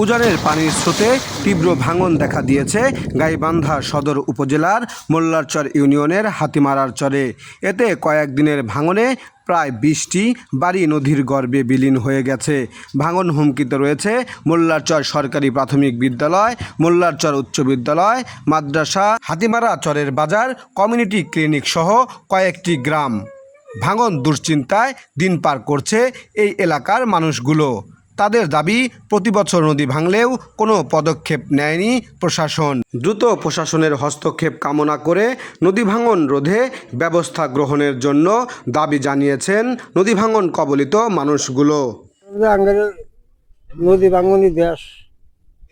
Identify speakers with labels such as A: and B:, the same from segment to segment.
A: উজানের পানির স্রোতে তীব্র ভাঙন দেখা দিয়েছে গাইবান্ধা সদর উপজেলার মোল্লারচর ইউনিয়নের হাতিমারার চরে। এতে কয়েকদিনের ভাঙনে প্রায় বিশটি বাড়ি নদীর গর্ভে বিলীন হয়ে গেছে। ভাঙন হুমকিতে রয়েছে মোল্লারচর সরকারি প্রাথমিক বিদ্যালয়, মোল্লারচর উচ্চ বিদ্যালয়, মাদ্রাসা, হাতিমারা চরের বাজার, কমিউনিটি ক্লিনিক সহ কয়েকটি গ্রাম। ভাঙন দুশ্চিন্তায় দিন পার করছে এই এলাকার মানুষগুলো। তাদের দাবি, প্রতি বছর নদী ভাঙলেও কোনো পদক্ষেপ নেয়নি প্রশাসন। দ্রুত প্রশাসনের হস্তক্ষেপ কামনা করে নদী ভাঙন রোধে ব্যবস্থা গ্রহণের জন্য দাবি জানিয়েছেন নদী ভাঙন কবলিত মানুষগুলো।
B: নদী বাঙ্গনি দেশ।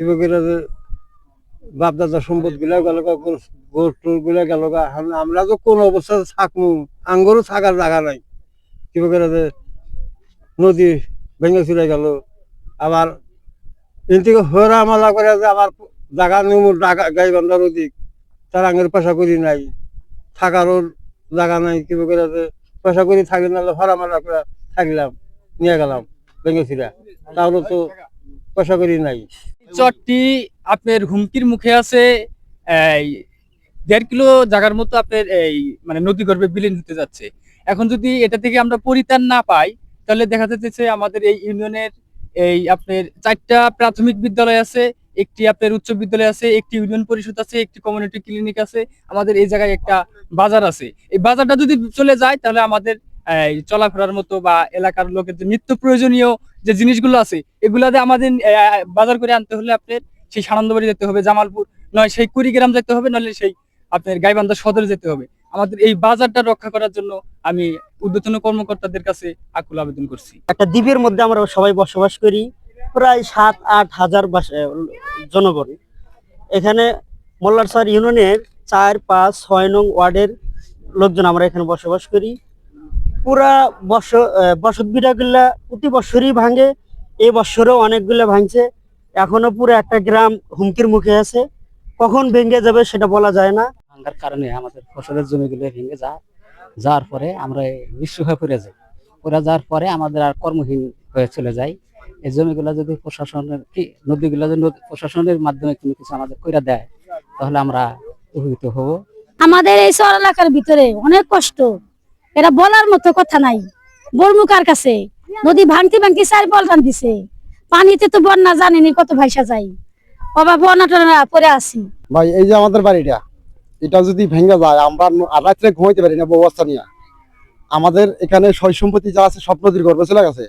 B: এবার বাপ দাদা সম্পদগুলা গেলগুলা গেল আমরা তো কোন অবস্থাতে থাকব আঙ্গরও থাকার জায়গা নাই। এবার নদী ভেঙে চলে গেল আবার এন থেকে হরা মালা করে যে জায়গা নেমুর গাই বান্ধা নদী তার আঙ্গের পেশা করি নাই, থাকারও জায়গা নাই, কিবা করে যে করি থাকি না হরা মালা করে থাকলাম, নিয়ে গেলাম ভেঙেছিলা তাহলে তো পেশা করি নাই।
C: চটটি আপনার হুমকির মুখে আছে, এই দেড় কিলো জায়গার মতো আপনার এই মানে নদী গর্ভে বিলীন হতে যাচ্ছে। এখন যদি এটা থেকে আমরা পরিত্রাণ না পাই, তাহলে দেখা যাচ্ছে আমাদের এই ইউনিয়নের এই আপনার চারটা প্রাথমিক বিদ্যালয় আছে, একটি আপনার উচ্চ বিদ্যালয় আছে, একটি ইউনিয়ন পরিষদ আছে, একটি কমিউনিটি ক্লিনিক আছে, আমাদের এই জায়গায় একটা বাজার আছে। এই বাজারটা যদি চলে যায়, তাহলে আমাদের চলাফেরার মতো বা এলাকার লোকের যে নিত্য প্রয়োজনীয় যে জিনিসগুলো আছে, এগুলাতে আমাদের বাজার করে আনতে হলে আপনার সেই সানন্দবাড়ি যেতে হবে, জামালপুর, নয় সেই কুড়িগ্রাম যেতে হবে নাহলে সেই আপনার গাইবান্ধা সদরে যেতে হবে। আমাদের এই বাজারটা রক্ষা করার জন্য আমি উদ্বোধন কর্মকর্তাদের কাছে আকুল আবেদন করছি।
D: একটা দ্বীপের মধ্যে আমরা সবাই বসবাস করি, প্রায় সাত, আট হাজার জনগণ। এখানে মোল্লারসার ইউনিয়নের চার, পাঁচ, ছয় নং ওয়ার্ডের লোকজন আমরা এখানে বসবাস করি। পুরা বস বসত বিড়াগুলা প্রতি বছরই ভাঙে। এই বছরেও অনেকগুলো ভাঙছে। এখনও পুরো একটা গ্রাম হুমকির মুখে আছে। কখন ভেঙে যাবে সেটা বলা যায় না।
E: ভাঙ্গার কারণে আমাদের ফসলের জমিগুলো ভেঙে যায় যাওয়ার পরে আমরা নিঃস্ব হয়ে পড়ে যাই। পড়ে যাওয়ার পরে আমাদের আর কর্মহীন হয়ে চলে যায় এই জমিগুলো যদি প্রশাসনের কি নদীগুলো যদি প্রশাসনের মাধ্যমে কোনো কিছু আমাদের কইরা দেয় তাহলে আমরা উপকৃত হব।
F: আমাদের এই শহর এলাকার ভিতরে অনেক কষ্ট। এটা বলার মতো কথা নাই। বর্মুকার কাছে? নদী ভাঙতে ভাঙতে চার বলটান দিছে। পানিতে তো বন্যা জানেনি কত ভাইসা যায়। বাবা বন্যা টন্যা পরে আসি
B: ভাই এই যে আমাদের বাড়িটা এটা যদি ভেঙে যায়, আমরা রাত্রে ঘুমাইতে পারি না ব্যবস্থা নিয়ে। আমাদের এখানে সয় সম্পত্তি যা আছে সব নদীর গর্ভে চলে গেছে।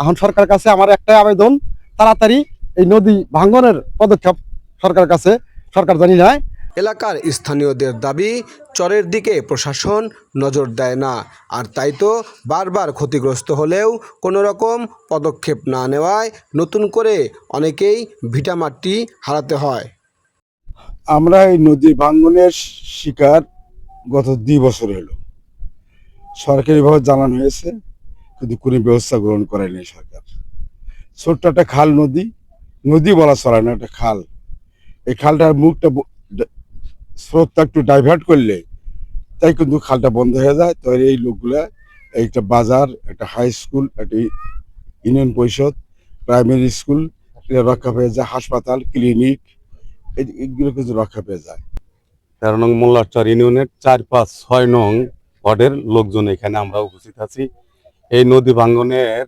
B: এখন সরকার কাছে আমার একটাই আবেদন, তাড়াতাড়ি এই নদী ভাঙ্গনের পদক্ষেপ সরকার কাছে, সরকার জানি নাই।
A: এলাকার স্থানীয়দের দাবি, চরের দিকে প্রশাসন নজর দেয় না। আর তাই তো বারবার ক্ষতিগ্রস্ত হলেও কোনো রকম পদক্ষেপ না নেওয়ায় নতুন করে অনেকেই ভিটামাটি হারাতে হয়।
G: আমরা এই নদী ভাঙ্গনের শিকার গত দুই বছর হলো। সরকারিভাবে জানানো হয়েছে, কিন্তু কোনো ব্যবস্থা গ্রহণ করেনি সরকার। ছোট্ট একটা খাল নদী নদী বলা চলে না, একটা খাল। এই খালটার মুখটা স্রোতটা একটু ডাইভার্ট করলে, তাই কিন্তু খালটা বন্ধ হয়ে যায়। তো এই লোকগুলা একটা বাজার, একটা হাই স্কুল একটা ইউনিয়ন পরিষদ প্রাইমারি স্কুল রক্ষা পেয়ে যায় হাসপাতাল ক্লিনিক এই- এগুলো কিছু রক্ষা পেয়ে যায়।
H: তেরো নং মোল্লারচর ইউনিয়নের চার পাঁচ ছয় নং ওয়ার্ডের লোকজন এখানে আমরা উপস্থিত আছি। এই নদী ভাঙ্গনের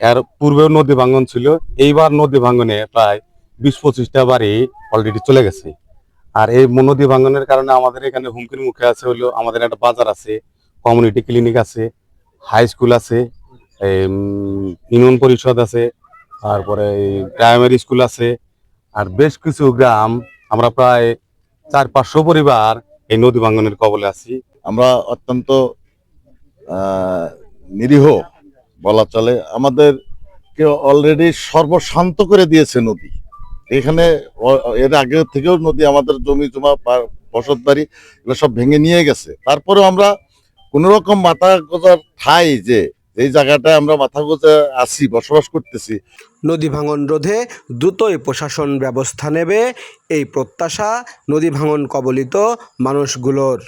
H: এর পূর্বেও নদী ভাঙ্গন ছিল, এইবার নদী ভাঙ্গনে প্রায় বিশ পঁচিশটা বাড়ি অলরেডি চলে গেছে। আর এই নদী ভাঙ্গনের কারণে আমাদের এখানে হুমকির মুখে আছে হলো আমাদের একটা বাজার আছে কমিউনিটি ক্লিনিক আছে হাই স্কুল আছে ইউনিয়ন পরিষদ আছে, তারপরে প্রাইমারি স্কুল আছে আর বেশ কিছু গ্রাম আমরা প্রায় চার পাঁচশো পরিবার এই নদী ভাঙ্গনের কবলে আছি।
I: আমরা অত্যন্ত নিরীহ বলা চলে। আমাদের অলরেডি সর্বশান্ত করে দিয়েছে নদী। এখানে এর আগে থেকেও নদী আমাদের জমি জমা বসত বাড়ি, এগুলো সব ভেঙে নিয়ে গেছে। তারপরেও আমরা কোন রকম মাথা গোজার ঠাই যে এই জায়গাটায় আমরা মাথা গোজা আছি, বসবাস করতেছি।
A: নদী ভাঙন রোধে দ্রুতই প্রশাসন ব্যবস্থা নেবে, এই প্রত্যাশা নদী ভাঙন কবলিত মানুষগুলোর।